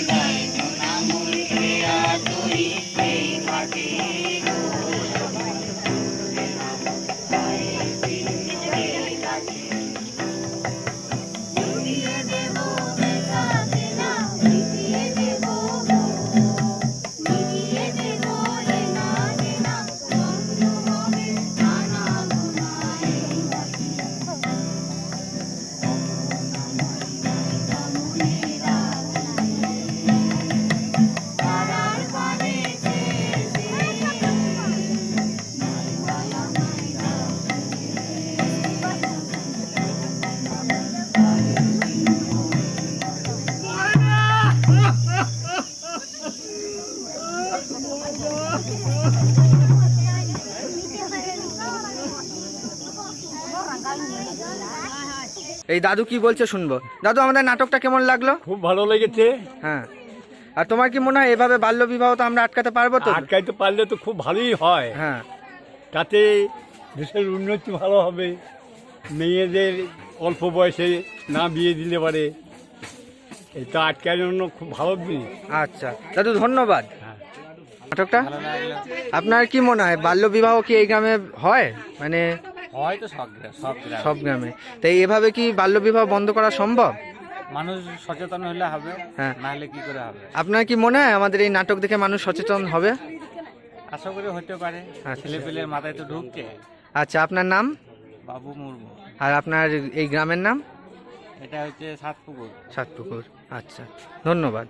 রে নামুল কথা তুই সেই গানটা এই দাদু কি বলছে শুনব? দাদু আমাদের নাটকটা কেমন লাগল? খুব ভালো লেগেছে। হ্যাঁ। আর তোমার কি মনে হয় এভাবে বাল্য বিবাহ তো আমরা আটকাতে পারব তো? আটকাইতে পারলে তো খুব ভালোই হয়। হ্যাঁ। তাতে দেশের উন্নতি ভালো হবে। মেয়েদের অল্প বয়সে না বিয়ে দিলে পারে। এটা আটকানোর জন্য খুব ভালো জিনিস। আচ্ছা। দাদু ধন্যবাদ। হ্যাঁ। নাটকটা? আপনার কি মনে হয় বাল্য বিবাহ কি এই গ্রামে হয়? মানে হয়তো সব গ্রাম। সব গ্রামে। তাই এভাবে কি বাল্য বিবাহ বন্ধ করা সম্ভব? মানুষ সচেতন হলে হবে হ্যাঁ। না হলে কি করে হবে? আপনার কি মনে হয় আমাদের এই নাটক দেখে মানুষ সচেতন হবে? আশা করি হতে পারে। আচ্ছা। ছেলে পেলের মাথায় তো ঢুকছে। আচ্ছা আপনার নাম? বাবু মুর্মু। আর আপনার এই গ্রামের নাম? এটা হচ্ছে সাতপুকুর। সাতপুকুর। আচ্ছা ধন্যবাদ।